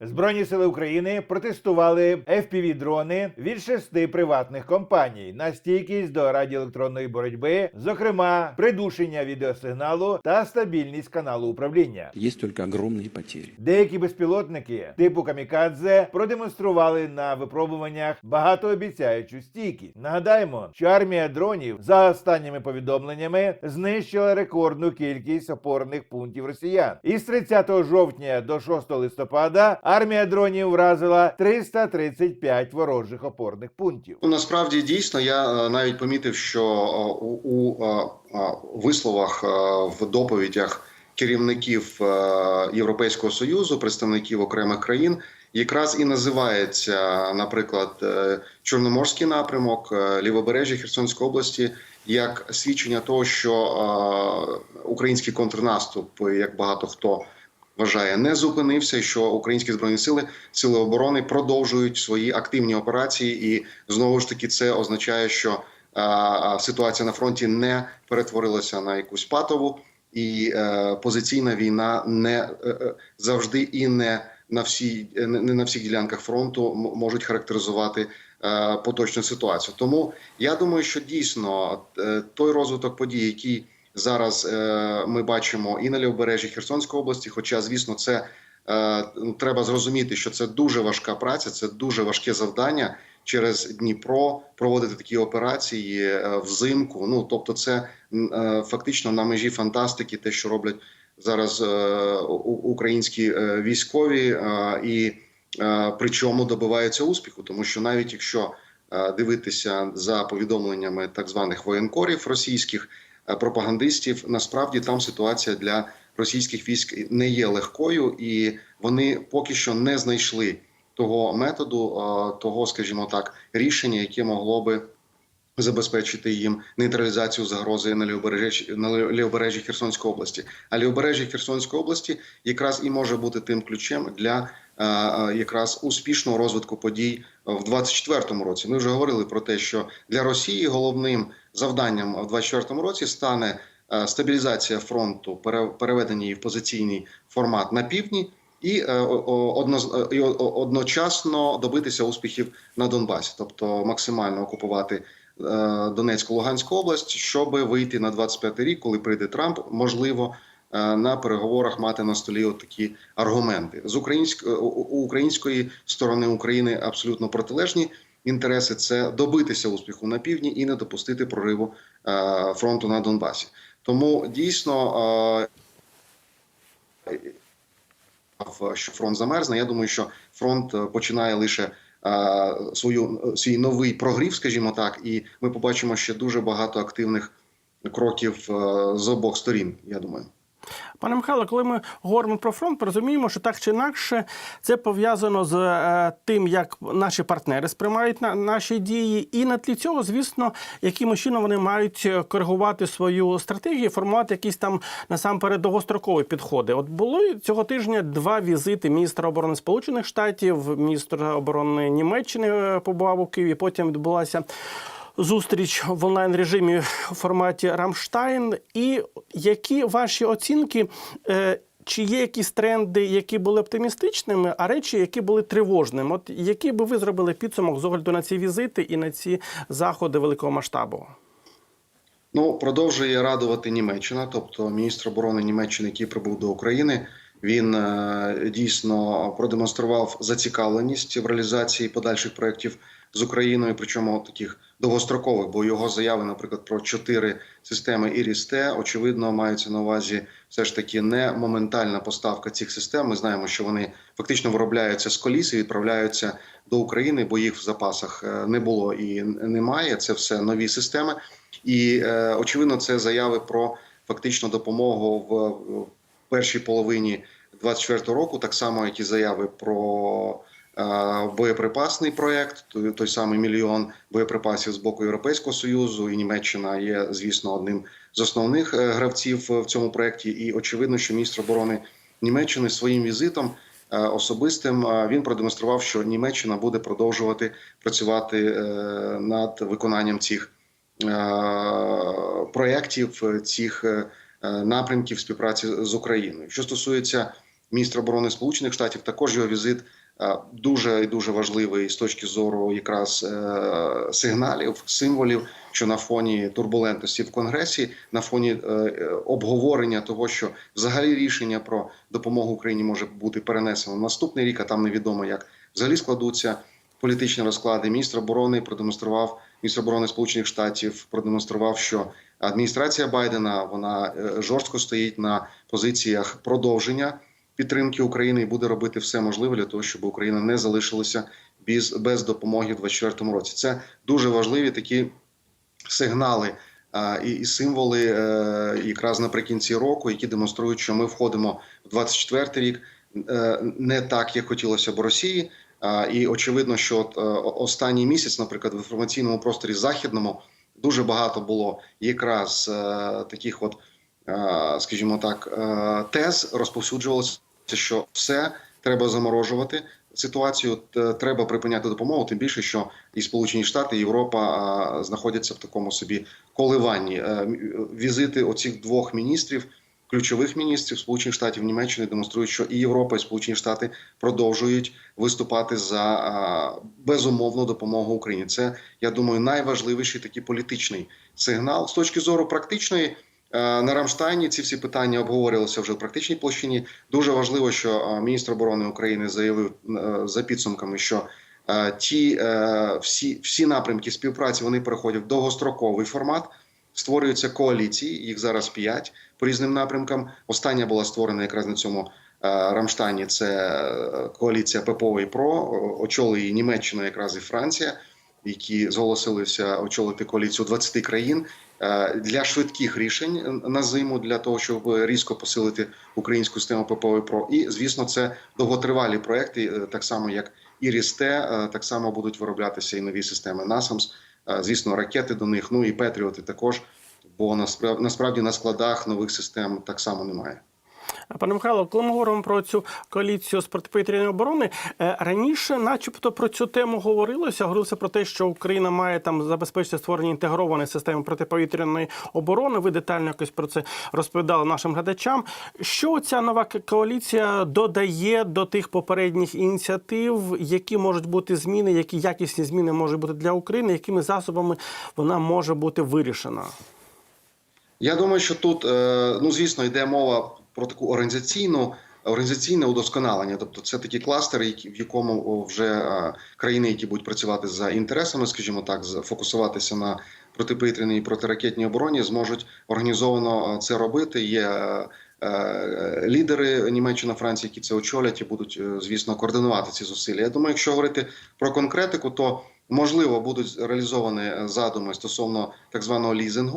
Збройні сили України протестували fpv дрони від шести приватних компаній на стійкість до радіоелектронної боротьби, зокрема придушення відеосигналу та стабільність каналу управління. Есть только огромные потери. Деякі безпілотники типу камікадзе продемонстрували на випробуваннях багатообіцяючу стійкість. Нагадаємо, що армія дронів за останніми повідомленнями знищила рекордну кількість опорних пунктів росіян. Із 30 жовтня до 6 листопада армія дронів вразила 335 ворожих опорних пунктів. Ну, насправді дійсно я е, навіть помітив, що е, у, е, висловах в доповідях керівників Європейського союзу, представників окремих країн, якраз і називається, наприклад, Чорноморський напрямок, лівобережжя Херсонської області, як свідчення того, що український контрнаступ, як багато хто вважає, не зупинився, що українські збройні сили, сили оборони продовжують свої активні операції, і знову ж таки це означає, що ситуація на фронті не перетворилася на якусь патову, і е, позиційна війна не е, е, завжди і не на всій не на всіх ділянках фронту можуть характеризувати поточну ситуацію. Тому я думаю, що дійсно той розвиток подій, який зараз е, ми бачимо і на лівобережжі Херсонської області. Хоча, звісно, це е, ну, треба зрозуміти, що це дуже важка праця, це дуже важке завдання через Дніпро проводити такі операції е, взимку. Ну тобто, це фактично на межі фантастики, те, що роблять зараз українські військові, і причому добиваються успіху, тому що навіть якщо дивитися за повідомленнями так званих воєнкорів російських пропагандистів, насправді там ситуація для російських військ не є легкою, і вони поки що не знайшли того методу, е, того, скажімо так, рішення, яке могло би забезпечити їм нейтралізацію загрози на лівобережжі на лівобережжі Херсонської області. А лівобережжя Херсонської області якраз і може бути тим ключем для е, е, якраз успішного розвитку подій в 24-му році. Ми вже говорили про те, що для Росії головним завданням в 24-му році стане е, стабілізація фронту, пере- переведення її в позиційний формат на півдні. І, е, одночасно добитися успіхів на Донбасі, тобто максимально окупувати е, Донецьку Луганську область, щоб вийти на 25 рік, коли прийде Трамп, можливо, е, на переговорах мати на столі от такі аргументи з української у української сторони України абсолютно протилежні інтереси це добитися успіху на півдні і не допустити прориву е, фронту на Донбасі. Тому дійсно. е, що фронт замерзне. Я думаю, що фронт е, починає лише е, свою свій новий прогрів, скажімо так, і ми побачимо ще дуже багато активних кроків е, з обох сторін. Я думаю. Пане Михайло, коли ми говоримо про фронт, розуміємо, що так чи інакше це пов'язано з е, тим, як наші партнери сприймають на, наші дії, і на тлі цього, звісно, яким чином вони мають е, коригувати свою стратегію, формувати якісь там насамперед довгострокові підходи. От було цього тижня два візити міністра оборони Сполучених Штатів, міністра оборони Німеччини е, побував у Києві. Потім відбулася зустріч в онлайн режимі в форматі Рамштайн. І які ваші оцінки? е, Чи є якісь тренди, які були оптимістичними, а речі, які були тривожними? От які би ви зробили підсумок з огляду на ці візити і на ці заходи великого масштабу? Ну, продовжує радувати Німеччина, тобто міністр оборони Німеччини, який прибув до України, він е, дійсно продемонстрував зацікавленість в реалізації подальших проєктів з Україною, причому таких довгострокових, бо його заяви, наприклад, про чотири системи ІРІС-Т, очевидно, маються на увазі все ж таки не моментальна поставка цих систем. Ми знаємо, що вони фактично виробляються з коліс і відправляються до України, бо їх в запасах е, не було і немає. Це все нові системи. І е, очевидно, це заяви про фактичну допомогу в, першій половині 24 року, так само, як і заяви про боєприпасний проект, той, самий мільйон боєприпасів з боку Європейського союзу, і Німеччина є, звісно, одним з основних е, гравців в цьому проєкті. І очевидно, що міністр оборони Німеччини своїм візитом. е, Особистим е, він продемонстрував, що Німеччина буде продовжувати працювати е, над виконанням цих е, проєктів, цих е, напрямків співпраці з Україною. Що стосується міністра оборони Сполучених Штатів. Також його візит е, дуже і дуже важливий з точки зору якраз е, сигналів, символів, що на фоні турбулентності в Конгресі, на фоні е, е, обговорення того, що взагалі рішення про допомогу Україні може бути перенесено на наступний рік, а там невідомо як взагалі складуться політичні розклади. Міністр оборони продемонстрував міністр оборони Сполучених Штатів продемонстрував, що адміністрація Байдена вона е, жорстко стоїть на позиціях продовження підтримки України і буде робити все можливе для того, щоб Україна не залишилася без, без допомоги в 2024 році. Це дуже важливі такі сигнали і, і символи е, якраз наприкінці року, які демонструють, що ми входимо в 24 рік е, не так, як хотілося б Росії. І очевидно, що е, останній місяць, наприклад, в інформаційному просторі західному дуже багато було якраз таких, от, скажімо так, тез розповсюджувалося, що все треба заморожувати. Ситуацію треба припиняти допомогу, тим більше, що і Сполучені Штати, і Європа знаходяться в такому собі коливанні. Е, Візити оцих двох міністрів, ключових міністрів Сполучених Штатів Німеччини демонструють, що і Європа, і Сполучені Штати продовжують виступати за безумовну допомогу Україні. Це я думаю найважливіший такий політичний сигнал з точки зору практичної. Е, На Рамштайні ці всі питання обговорювалися вже в практичній площині. Дуже важливо, що е, міністр оборони України заявив е, за підсумками, що ті всі, всі напрямки співпраці вони переходять в довгостроковий формат. Створюються коаліції, їх зараз п'ять по різним напрямкам. Остання була створена якраз на цьому Рамштайні. Це коаліція ППО і ПРО, о- очолила її Німеччина, якраз і Франція, які зголосилися очолити коаліцію 20 країн для швидких рішень на зиму, для того, щоб різко посилити українську систему ППО і ПРО. І звісно, це довготривалі проекти, е, так само як і Рісте, так само будуть вироблятися і нові системи НАСАМС. Е, Звісно, ракети до них, ну і Петріоти також. Бо насправді на складах нових систем так само немає. Пане Михайло, коли ми говоримо про цю коаліцію з протиповітряної оборони, е, раніше, начебто, про цю тему говорилося. Говорилося про те, що Україна має там забезпечити створення інтегрованої системи протиповітряної оборони. Ви детально якось про це розповідали нашим глядачам. Що ця нова коаліція додає до тих попередніх ініціатив, які можуть бути зміни, які якісні зміни можуть бути для України, якими засобами вона може бути вирішена? Я думаю, що тут, е, ну звісно, йде мова про таку організаційну. Організаційне удосконалення, тобто це такі кластери, в якому вже е, країни, які будуть працювати за інтересами, скажімо так, фокусуватися на протиповітряній і протиракетній обороні, зможуть організовано е, це робити. Є е, лідери Німеччина, Франції, які це очолять і будуть, звісно, координувати ці зусилля. Я думаю, якщо говорити про конкретику, то можливо будуть реалізовані задуми стосовно так званого лізингу.